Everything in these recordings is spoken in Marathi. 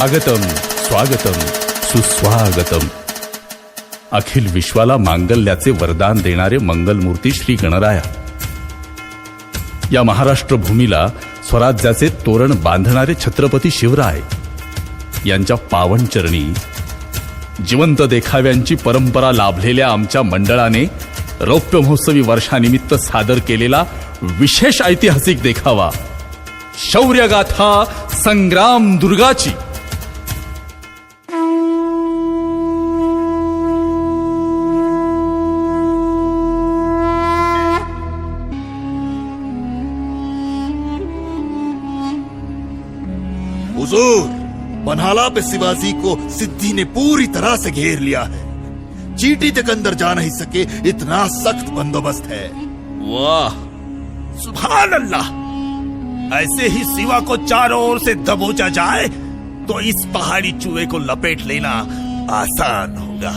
स्वागतम स्वागतम सुस्वागतम. अखिल विश्वाला मांगल्याचे वरदान देणारे मंगलमूर्ती श्री गणराया. या महाराष्ट्र भूमीला स्वराज्याचे तोरण बांधणारे छत्रपती शिवराय. यांच्या पावनचरणी जिवंत देखाव्यांची परंपरा लाभलेल्या आमच्या मंडळाने रौप्य महोत्सवी वर्षानिमित्त सादर केलेला विशेष ऐतिहासिक देखावा. शौर्यगाथा संग्राम दुर्गाची. हुजूर बनहाला पे शिवाजी को सिद्धि ने पूरी तरह से घेर लिया है। चीटी तक अंदर जा नहीं सके इतना सख्त बंदोबस्त है। वाह। सुभान अल्लाह ऐसे ही सिवा को चारों ओर से दबोचा जाए तो इस पहाड़ी चूहे को लपेट लेना आसान होगा।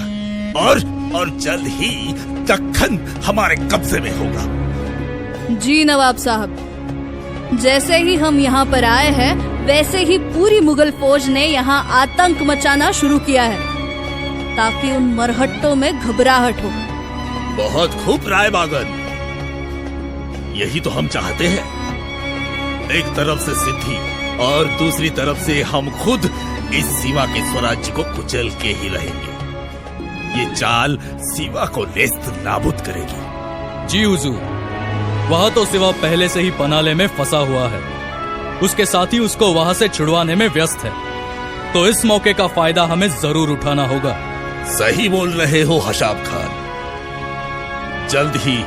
और और जल्द ही दखन हमारे कब्जे में होगा। जी नवाब साहब जैसे ही हम यहाँ पर आए हैं वैसे ही पूरी मुगल फौज ने यहाँ आतंक मचाना शुरू किया है ताकि उन मरहट्टों में घबराहट हो। बहुत खूब राय बागन यही तो हम चाहते हैं। एक तरफ़ से सिद्धि और दूसरी तरफ़ से हम खुद इस सीमा के स्वराज्य को कुचल के ही रहेंगे। ये चाल सिवा को नेस्त नाबूद करेगी। जी हुजूर वह तो सिवा पहले से ही पनाले में फंसा हुआ है। उसके साथी उसको वहाँ से छुड़वाने में व्यस्त है। तो इस मौके का फ़ायदा हमें ज़रूर उठाना होगा। सही बोल रहे हो हशाब खान। जल्द ही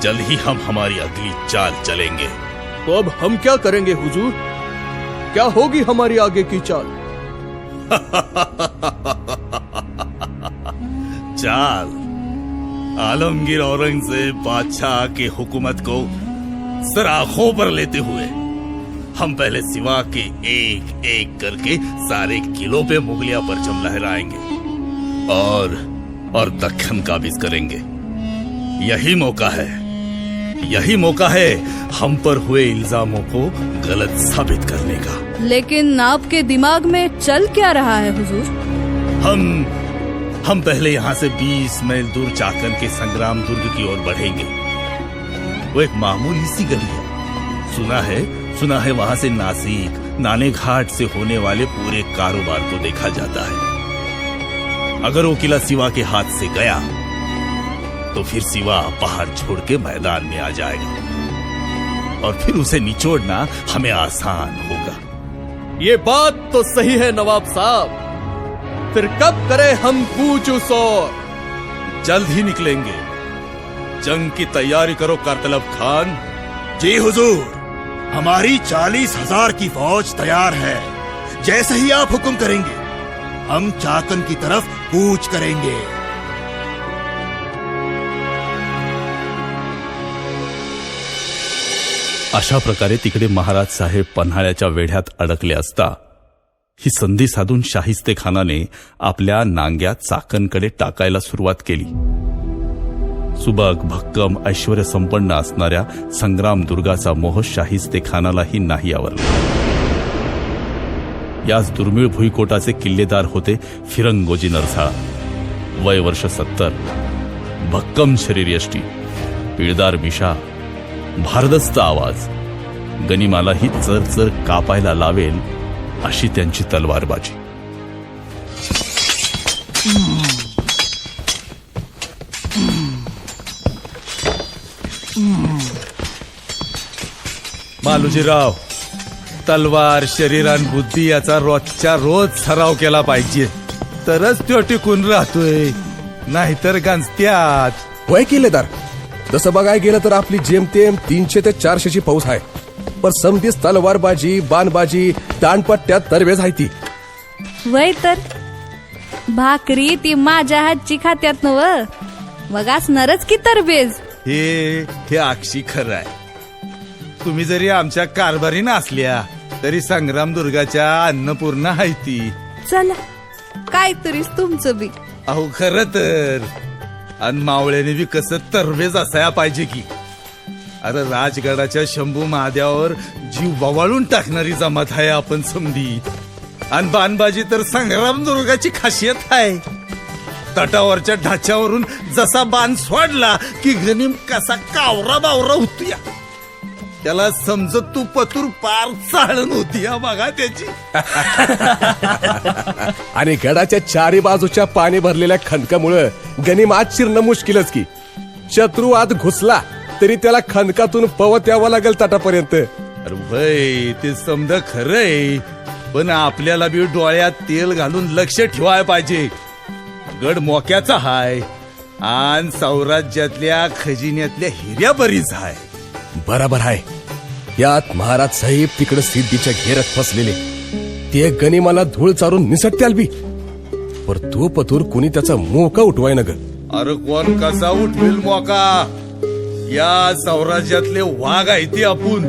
जल्द ही हम हमारी अगली चाल चलेंगे। तो अब हम क्या करेंगे हुजूर? क्या होगी हमारी आगे की चाल? चाल? आलमगीर औरंगज़ेब बादशाह की हुकूमत को सराखों पर लेते हुए हम पहले सिवा के एक एक करके सारे किलों पे मुगलिया परचम लहराएँगे। और और दक्खन काबिज करेंगे। यही मौका है। यही मौका है हम पर हुए इल्जामों को गलत साबित करने का। लेकिन आपके दिमाग में चल क्या रहा है हुजूर? हम हम पहले यहाँ से 20 मील दूर चाकन के संग्राम दुर्ग की ओर बढ़ेंगे। वो एक मामूली सी गली है। सुना है सुना है वहाँ से नासिक नाने घाट से होने वाले पूरे कारोबार को देखा जाता है। अगर वो किला सिवा के हाथ से गया तो फिर सिवा पहाड़ छोड़ के मैदान में आ जाएगा। और फिर उसे निचोड़ना हमें आसान होगा। ये बात तो सही है नवाब साहब। फिर कब करें हम कूच उस ओर? जल्द ही निकलेंगे। जंग की तैयारी करो कारतलब खान। जी हुजूर। हमारी चालीस हजार की फौज तैयार है। जैसे ही आप हुक्म करेंगे हम चाकन की तरफ कूच करेंगे। अशा प्रकारे तिकडे महाराज साहेब पन्हाळ्याच्या वेढ्यात अडकले असता ही संधी साधून शाहिस्ते खानाने आपल्या नांग्या चाकणकडे टाकायला सुरुवात केली. सुबक भक्कम ऐश्वर संपन्न असणाऱ्या संग्राम दुर्गाचा मोह शाहिस्ते खानालाही नाही आवरला. याच दुर्मिळ भुईकोटाचे किल्लेदार होते फिरंगोजी नरसाळा. वय वर्ष सत्तर. भक्कम शरीर यष्टी. पिळदार मिशा. भारदस्त आवाज. गनिमालाही चर चर कापायला लावेल अशी त्यांची तलवारबाजी. मालुजीराव तलवार शरीरान बुद्धी याचा रोजच्या रोज सराव केला पाहिजे. तरच तो टिकून राहतोय. नाहीतर गांजत्यात वय किल्लेदार. तसं बघाय गेलं तर आपली जेमतेम तीनशे ते चारशेची फौज आहे. पण समधीच तलवारबाजी बाणबाजी दांडपट्ट्यात तरवेज आहे ती. वय तर? भाकरी ती माझ्या हातची खात्यात नव मग असणारच की तरबेज हे हे अक्षी खरं आहे. तुम्ही जरी आमच्या कारभारी नसल्या तरी संग्राम दुर्गाच्या अन्नपूर्णा आहे ती. चला काहीतरीच तुमचं बी. अहो खर तर. आणि मावळ्याने बी कसं तरवेज असाया पाहिजे की. अरे राजगडाच्या शंभू महाद्यावर जीव ववाळून टाकणारी जमात आहे आपण समधी. आणि बाणबाजी तर संग्राम दुर्गाची खासियत आहे. तटावरच्या ढाच्यावरून जसा बाण सोडला की गनिम कसा कावरा बावरा होतो या त्याला समजत तू पतूर पार चाळण होती या बघा त्याची. आणि गडाच्या चारी बाजूच्या पाणी भरलेल्या खणकामुळं गनिम आज शिरणं मुश्किलच की. शत्रू आत घुसला तरी त्याला खणकातून पवत यावं लागेल तटापर्यंत. अरे वय ते समज खरंय पण आपल्याला बी डोळ्यात तेल घालून लक्ष ठेवाय पाहिजे. गड मोक्याचा हाय आणि सौराज्यातल्या खजिन्यातल्या हिऱ्या बरीच हाय. बराबर आहे यात महाराज साहेब तिकडे सिद्धीच्या घेरात फसलेले. ते गनिमाला धूळ चारून निसटत्याल बी पर तो पतूर कुणी त्याचा मोका उठवाय न ग. अरे कोण कसा उठवेल मोका? या सौराज्यातले वाघ आहे ते आपण.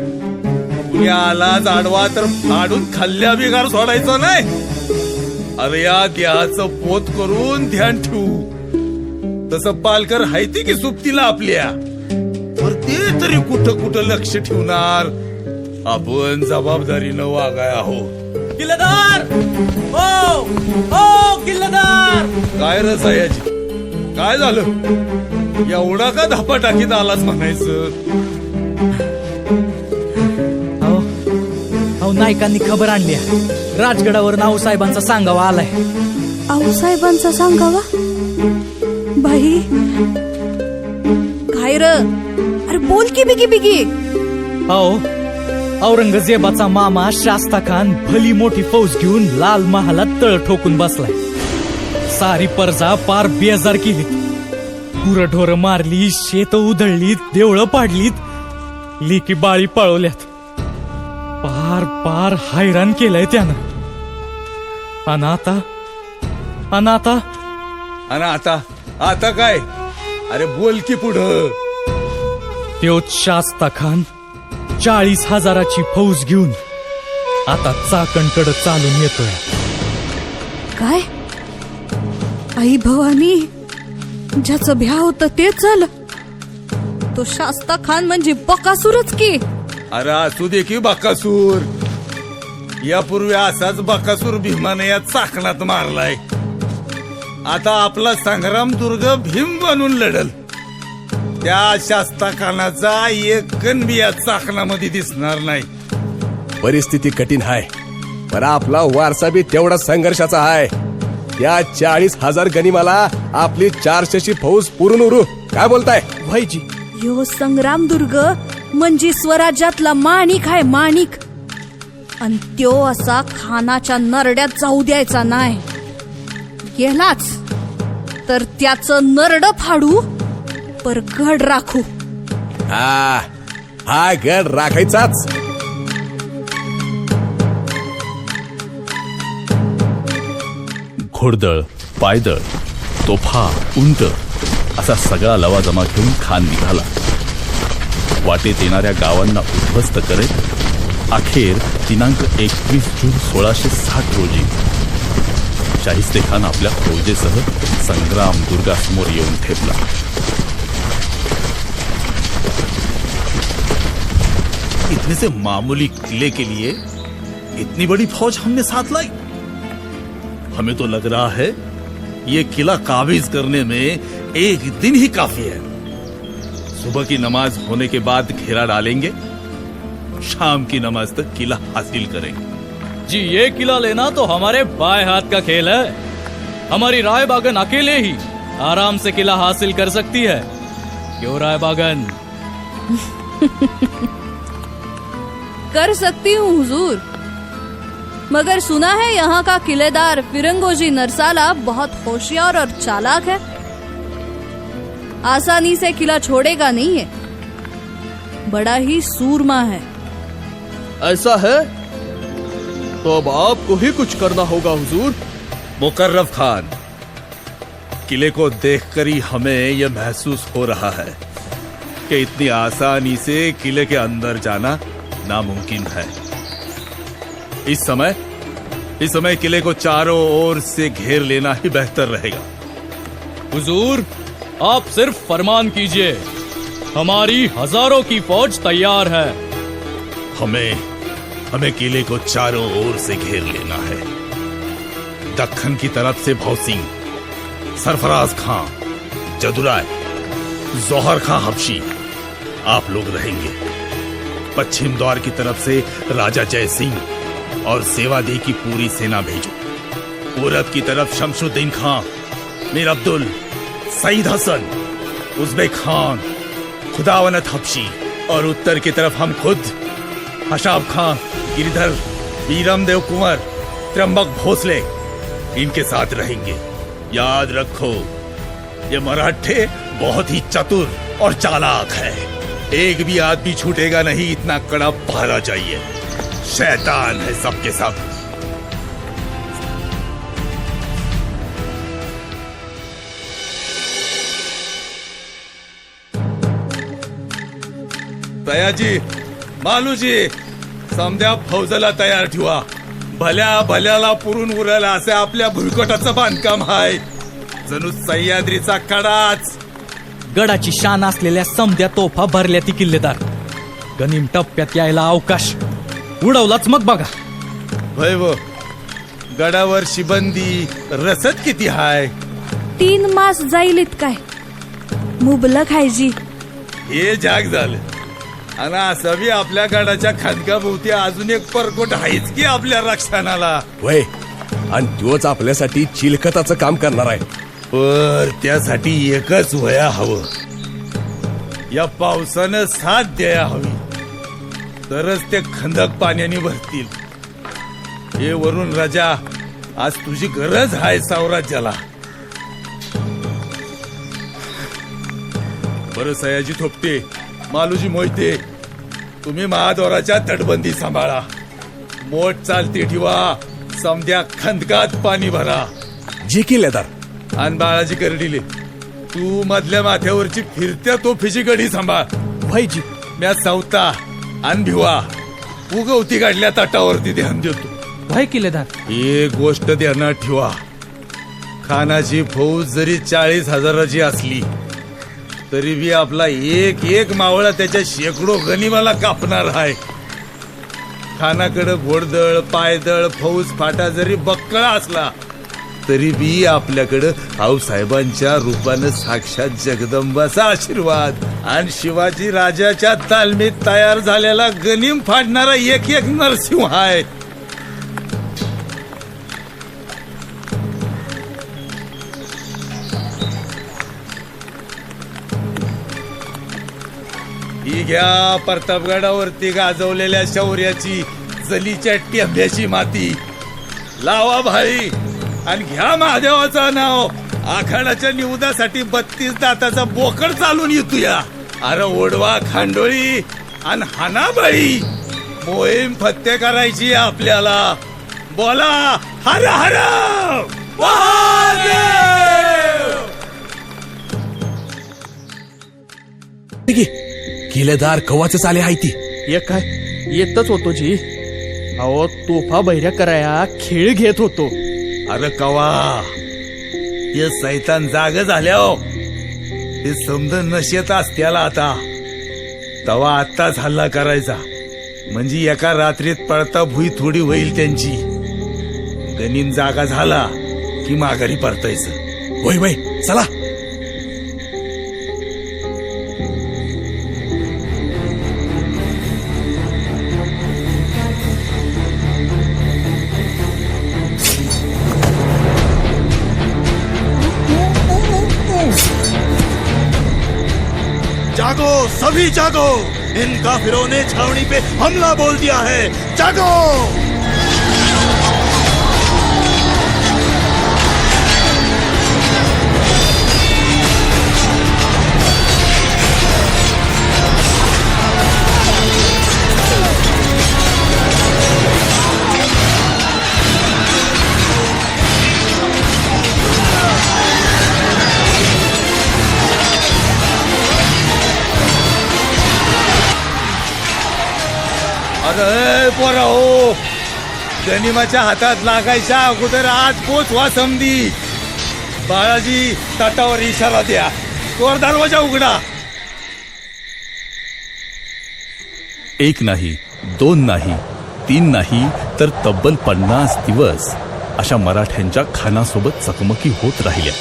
कुणी आला जाडवा तर फाडून खाल्ल्या बिगार सोडायचं नाही. अरे या देहाचं पोत करून ध्यान ठेवू. तसं पालकर हायती की सुप्तीला आपल्या? ते तरी कुठं कुठं लक्ष ठेवणार? आपण जबाबदारीनं वागाय आहोत. किल्लेदार! ओ ओ किल्लेदार! काय रस आहे याची? काय झालं? एवढा का धापा टाकीत आलाच म्हणायचं? अहो अहो नायकांनी खबर आणली आहे. राजगडावर नाऊ साहेबांचा सांगावा आलाय. आऊसाहेबांचा सांगावा? बाई काय र. अरे बोल की बिगी बिगी. अहो औरंगजेबाचा मामा शास्ता खान भली मोठी फौज घेऊन लाल महालात तळ ठोकून बसलाय. सारी परजा पार बेजार केलीत. गुरढोर मारली शेत उधळलीत देवळं पाडलीत लिकी बाळी पळवल्यात. पार पार हैराण केलंय त्यानं. आणि आता आणि आता आणि आता आता काय? अरे बोल की पुढं. त्योच शास्ता खान चाळीस हजाराची फौज घेऊन आता चाकणकडे चालून येतोय. काय? आई भवानी ज्याचं भ्या होतं तेच झालं तो शास्ता खान म्हणजे बकासूरच की. अरे असू दे की बाकासूर. यापूर्वी असाच बाकासूर भीमाने या चाकणात मारलाय. आता आपला संग्राम दुर्ग भीम बनून लढल. त्या शास्ता एक कण चाकणामध्ये दिसणार नाही. परिस्थिती कठीण हाय पण आपला वारसा बी तेवढा संघर्षाचा हाय. या चाळीस हजार गनिमाला आपली चारशेची फौज पुरून उरू. काय बोलताय? भाईजी यो संग्राम दुर्ग म्हणजे स्वराज्यातला माणिक आहे माणिक. आणि त्यो असा खानाच्या नरड्यात जाऊ द्यायचा नाही गेलाच. तर त्याचं नरड फाडू पर गड राखू. हा हा गड राखायचाच. घोडदळ पायदळ तोफा उंट असा सगळा लवाजमा घेऊन खान निघाला. वाटेत येणाऱ्या गावांना उद्ध्वस्त करत अखेर दिनांक एकवीस जून सोळाशे साठ रोजी. शाहिस्ते खान आपल्या फौजेसह संग्राम दुर्गासमोर येऊन ठेपला. इतने से मामूली किले के लिए इतनी बड़ी फौज हमने साथ लाई। हमें तो लग रहा है ये किला काबिज करने में एक दिन ही काफ़ी है। सुबह की नमाज़ होने के बाद घेरा डालेंगे, शाम की नमाज़ तक किला हासिल करेंगे। जी, ये किला लेना तो हमारे बाएँ हाथ का खेल है। हमारी राय बागन अकेले ही आराम से किला हासिल कर सकती है। क्यों राय बागन कर सकती हूँ हुजूर। मगर सुना है यहाँ का किलेदार फिरंगोजी नरसाला बहुत होशियार और चालाक है। आसानी से किला छोड़ेगा नहीं है बड़ा ही सूरमा है। ऐसा है? तो अब आपको ही कुछ करना होगा हुजूर। मुकर्रफ खान किले को देखकर ही हमें यह महसूस हो रहा है। कि इतनी आसानी से किले के अंदर जाना नामुमकिन है। इस समय इस समय किले को चारों ओर से घेर लेना ही बेहतर रहेगा। हुजूर, आप सिर्फ़ फरमान कीजिए। हमारी हज़ारों की फौज तैयार है। हमें हमें किले को चारों ओर से घेर लेना है। दखन की तरफ़ से भव सिंह सरफराज खां, जदुराय, जोहर खां हबशी आप लोग रहेंगे। पश्चिम द्वार की तरफ़ से राजा जय सिंह और सेवा दे की पूरी सेना भेजो। पूरब की तरफ़ शमशुद्दीन खां, मीर अब्दुल, सईद हसन, उज्बेक खान खुदावनत हबशी और उत्तर की तरफ़ हम खुद, हशाब खां, गिरिधर वीरम देव कुंवर, त्र्यंबक भोसले, इनके साथ रहेंगे। याद रखो, ये मराठे बहुत ही चतुर और चालाक है। एक भी आदमी छूटेगा नहीं इतना कड़ा पहरा चाहिए। शैतान है सबके सब। दयाजी मालूजी समध्या फौजाला तयार ठेवा। भल्या भल्याला पुरून उरल असे आपल्या भुईकोटाचं बांधकाम आहे। जणू सह्याद्रीचा कडाच। गडाची शान असलेल्या समध्या तोफा भरल्या ती किल्लेदार. गनिम टप्प्यात यायला अवकाश. उडवलाच मग बघा. वैव गडावर शिबंदी रसद किती हाय? तीन मास जाईल काय मुबलक आहे जी. हे जाग झालं. आणि असं बी आपल्या गडाच्या खानकाभोवती अजून एक परकोट आहेच की आपल्या रक्षणाला. वय आणि तोच आपल्यासाठी चिलखताचं काम करणार आहे. पर त्यासाठी एकच वया हवं. या पावसानं साथ द्यायला हवी. तरच ते खंदक पाण्याने भरतील. हे वरून राजा आज तुझी गरज आहे सावराज्याला बरं सयाजी थोपटे मालूजी मोहिते तुम्ही महाद्वाराच्या तटबंदी सांभाळा. मोठ चालती ठेवा समध्या खंदकात पाणी भरा. जे किल्लेदार आणि बाळाची करडिले. तू मधल्या माथ्यावरची फिरत्या तोफीची गडी सांभाळ. भाईजी म्या सावता आणि भिवा उगवती काढल्या ताटावरती ध्यान देतो. भाई किल्लेदार एक गोष्ट ध्यानात ठेवा. खानाची फौज जरी चाळीस हजाराची असली तरी बी आपला एक एक मावळा त्याच्या शेकडो गनिमाला कापणार आहे खानाकडे घोडदळ पायदळ फौज फाटा जरी बक्कळा असला तरी बी आपल्याकडं आऊसाहेबांच्या रूपानं साक्षात जगदंबाचा आशीर्वाद. आणि शिवाजी राजाच्या तालमीत तयार झालेला गनिम फाडणारा एक एक नरसिंह आहे. ही घ्या प्रतापगडावरती गाजवलेल्या शौर्याची जलीच्या टेंब्याची माती. लावा भाई. आणि घ्या महादेवाचं नाव. आखाडाच्या निवदासाठी बत्तीस दाताचा बोकड चालून येतो या अरे ओढवा खांडोळी आणि हानाबाई. मोहीम फत्ते करायची आपल्याला. बोला हर हर. किल्लेदार कवाच आले आहे ती. ये काय? येतच होतो जी. अहो तोफा बैऱ्या कराया खेळ घेत होतो. अरे कवा ते सैतान जाग झाल्या हो. ते समज नशेत असत्याला आता. तवा आत्ताच हल्ला करायचा. म्हणजे एका रात्रीत पळता भुई थोडी होईल त्यांची. गनिम जागा झाला की माघारी परतायचं. होय बाई चला. सभी जागो इन काफिरों ने छावनी पे हमला बोल दिया है। जागो! रणिमाच्या हातात लागायच्या अगोदर आज पोचवा समधी बाळाजी तटावर इशारा द्या. तोर दरवाजा उघडा. एक नाही दोन नाही तीन नाही तर तब्बल पन्नास दिवस अशा मराठ्यांच्या खानासोबत चकमकी होत राहिल्या.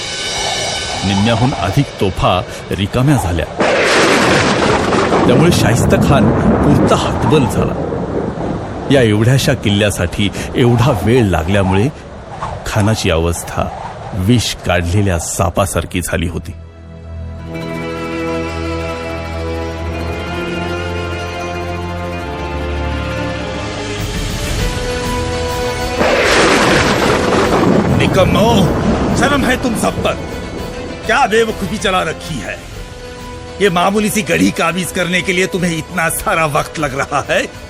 निम्म्याहून अधिक तोफा रिकाम्या झाल्या. त्यामुळे शाहिस्त खान पुरता हतबल झाला. या एवढ्याशा किल्ल्यासाठी एवढा वेळ लागल्यामुळे खानाची अवस्था विष काढलेल्या सापासारखी झाली होती. निकम्मो हो, शर्म है तुम सब पर। क्या बेवकूफी चला रखी है? ये मामूली सी गढ़ी काबिज करने के लिए तुम्हें इतना सारा वक्त लग रहा है?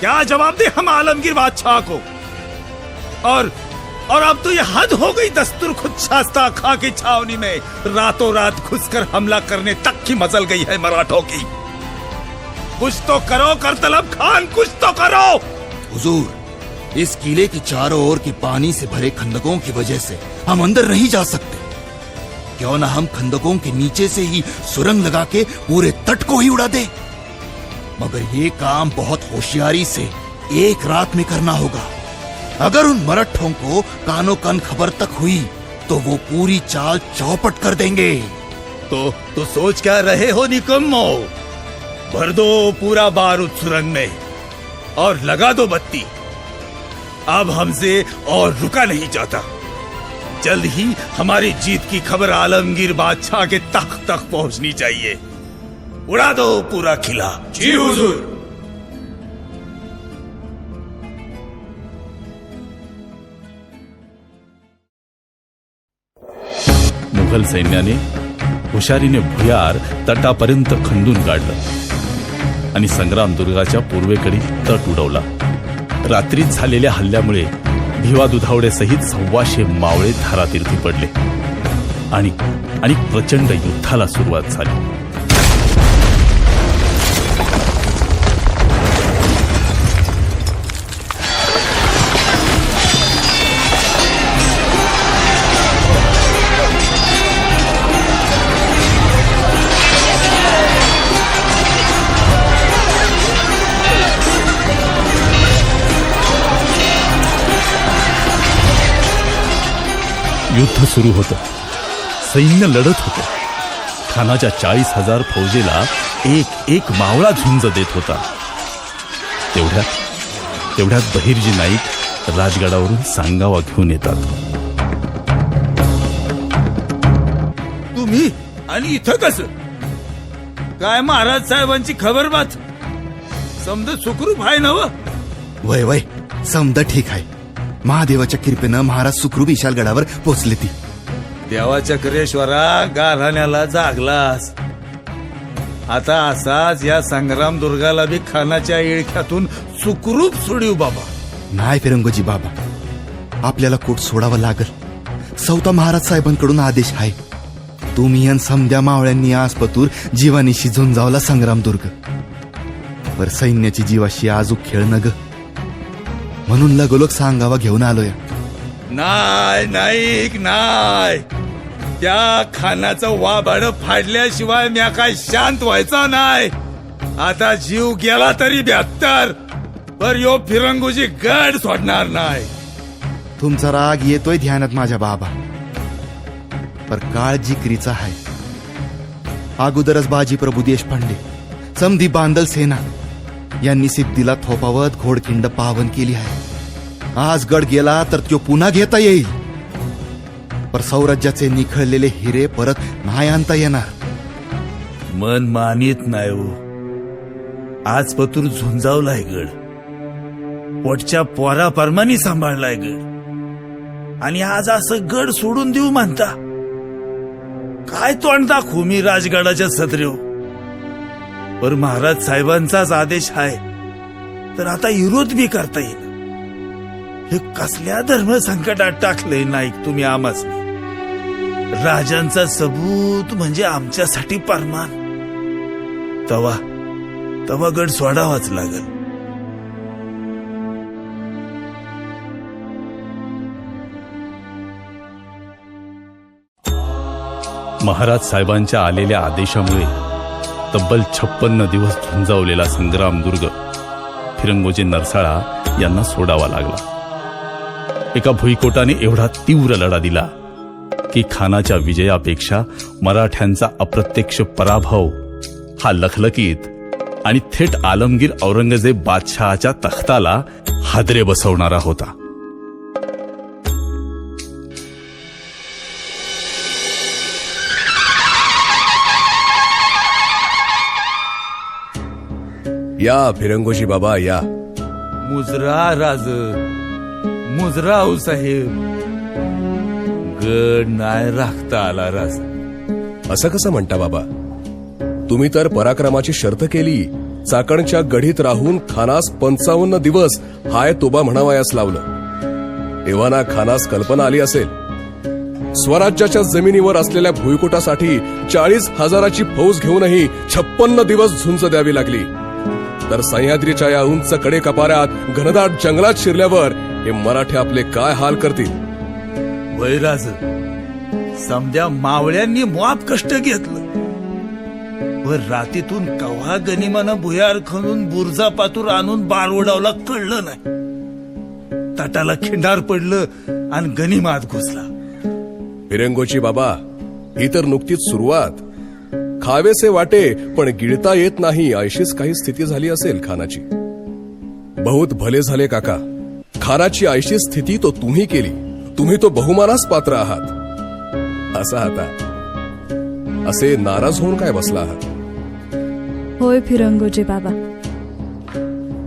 क्या जवाब दे हम आलमगीर बादशाह को? और और अब तो ये हद हो गई दस्तूर खुद शास्ता खा की छावनी में। रातों रात घुसकर हमला करने तक की मजल गई है मराठों की। कुछ तो करो, करतलब खान, कुछ तो करो! हुजूर, इस किले के चारों ओर के पानी से भरे खंदकों की वजह से हम अंदर नहीं जा सकते। क्यों ना हम खंदकों के नीचे से ही सुरंग लगा के पूरे तट को ही उड़ा दे? मगर ये काम बहुत होशियारी से एक रात में करना होगा। अगर उन मरठों को कानो कान खबर तक हुई तो वो पूरी चाल चौपट कर देंगे। तो तो सोच क्या रहे हो निकम्मो? भर दो पूरा बारूद सुरंग में और लगा दो बत्ती। अब हमसे और रुका नहीं जाता। जल्द ही हमारी जीत की खबर आलमगीर बादशाह के तख्त तक पहुंचनी चाहिए। उड़ा दो पूरा किला जी हुजूर। मुघल सैन्याने हुशारीने भुयार तटापर्यंत खंदून काढलं आणि संग्राम दुर्गाच्या पूर्वेकडील तट उडवला. रात्रीत झालेल्या हल्ल्यामुळे भिवा दुधावड्यासहित सव्वाशे मावळे धारातीर्थी पडले आणि आणि प्रचंड युद्धाला सुरुवात झाली. सुरू होतं. सैन्य लढत होतं. खानाच्या चाळीस हजार फौजेला एक एक मावळा झुंज देत होता. तेवढ्यात तेवढ्यात बहिर्जी नाईक राजगडावरून सांगावा घेऊन येतात. तुम्ही आणि इथं कस? काय महाराज साहेबांची खबर बात? समजा सुखरूप आहे ना व? वय वय समद ठीक आहे. महादेवाच्या कृपेनं महाराज सुखरूप विशालगडावर पोचले ती. देवाच्या करेश्वरा गाराण्याला जागलास. आता असाच या संग्राम दुर्गाला बी खानाच्या इळख्यातून सुखरूप सोडीव बाबा. नाही फिरंगोजी बाबा. आपल्याला कोट सोडावं लागल. सौता महाराज साहेबांकडून आदेश आहे. तुम्ही आणि समद्या मावळ्यांनी आसपतूर जीवानीशी झुंजावला संग्राम दुर्ग. पर सैन्याची जीवाशी आजूक खेळ न ग म्हणून लगोलग सांगावा घेऊन आलोया. नाय नाईक नाय त्या खानाचं वाबाड फाडल्याशिवाय म्या काय शांत व्हायचा नाही. आता जीव गेला तरी ब्याहत्तर पर यो फिरंगुजी गड सोडणार नाही. तुमचा राग येतोय ध्यानात माझ्या बाबा. पर काळजी क्रीचा आहे. अगोदरच बाजी प्रभू देशपांडे समधी बांदल सेना यांनी सिद्धीला थोपावत घोडखिंड पावन केली आहे. आज गड गेला तर तो पुन्हा घेता येईल. पर सौराज्याचे निखळलेले हिरे परत नाही आणता येणार. मन मानित नाही हो. आज पतूर झुंजावलाय गड. पोटच्या पोरा परमानी सांभाळलाय गड. आणि आज असं गड सोडून देऊ म्हणता काय तोंड दाखवू मी राजगडाच्या सत्रेव पर महाराज साहेबांचाच आदेश आहे. तर आता विरोध बी करता येईल. हे कसल्या धर्म संकटात टाकलंय? नाईक तुम्ही आम्हाच राजांचा सबूत म्हणजे आमच्यासाठी परमान. तवा तवा गड सोडावाच लागल. महाराज साहेबांच्या आलेल्या आदेशामुळे तब्बल छप्पन्न दिवस झुंजावलेला संग्राम दुर्ग फिरंगोजी नरसाळा यांना सोडावा लागला. एका भुईकोटाने एवढा तीव्र लढा दिला की खानाच्या विजयापेक्षा मराठ्यांचा अप्रत्यक्ष पराभव हा लखलकीत आणि थेट आलमगीर औरंगजेब बादशहाच्या तख्ताला हादरे बसवणारा होता. या फिरंगोजी बाबा या. मुजरा राज. मुजराव साहेब. गड नाय राखता आला राज. असं कसं म्हणता बाबा? तुम्ही तर पराक्रमाची शर्त केली चाकणच्या गढीत राहून खानास पंचावन्न दिवस हाय तोबा म्हणावयास लावलं. तेव्हा ना खानास कल्पना आली असेल. स्वराज्याच्या जमिनीवर असलेल्या भुईकोटासाठी चाळीस हजाराची फौज घेऊनही छप्पन्न दिवस झुंज द्यावी लागली. तर सह्याद्रीच्या या उंच कडे कपाऱ्यात घनदाट जंगलात शिरल्यावर हे मराठे आपले काय हाल करतील? वैराज समद्या मावळ्यांनी माप कष्ट घेतलं. वर रातीतून कव्हा गनिमानं भुयार खणून बुरजा पातूर आणून बाळ उडावला कळलं नाही. ताटाला खिंडार पडलं आणि गनिमात घुसला. फिरंगोची बाबा ही तर नुकतीच सुरुवात. खावेसे वाटे पण गिळता येत नाही अशीच काही स्थिती झाली असेल खानाची. बहुत भले झाले काका. खानाची ऐशी स्थिती तो तुम्ही केली. तुम्ही तो बहुमानास पात्र आहात. असा आता. असे नाराज होऊन काय बसला आहात? होय फिरंगोजे बाबा.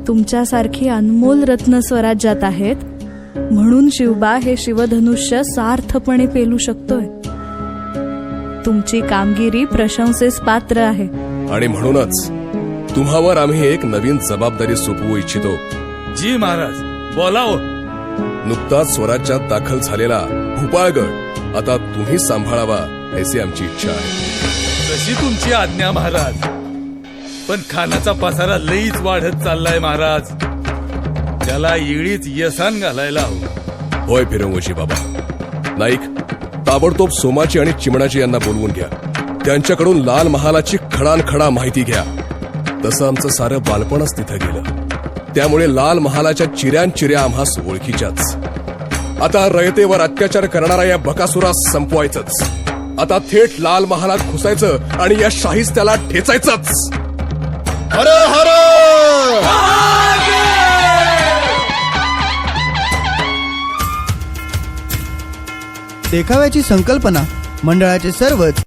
तुमच्यासारखी अनमोल रत्न स्वराज्यात आहेत म्हणून शिवबा हे शिवधनुष्य सार्थपणे पेलू शकतोय. तुमची कामगिरी प्रशंसेस पात्र आहे. आणि म्हणूनच तुम्हावर आम्ही एक नवीन जबाबदारी सोपवू इच्छितो. जी महाराज बोलाव नुकताच स्वराज्यात दाखल झालेला भूपाळगड आता तुम्ही सांभाळावा अशी आमची इच्छा आहे. जशी तुमची आज्ञा महाराज? पण खानाचा पसारा लईच वाढत चाललाय महाराज. त्याला येळीच यसान घालायला हवं. होय फिरंगोशी बाबा. नाईक ताबडतोब सोमाची आणि चिमणाची यांना बोलवून घ्या. त्यांच्याकडून लाल महालाची खडानखडा माहिती घ्या. तसं आमचं सारं बालपणच तिथं गेलं. त्यामुळे लाल महालाच्या चिऱ्यान चिऱ्या आम्हास ओळखीच्याच आता रयतेवर अत्याचार करणारा या बकासुरास संपवायचंच. आता थेट लाल महालात घुसायचं आणि या शाहीस त्याला ठेचायचंच. हर हर! देखाव्याची संकल्पना मंडळाचे सर्वच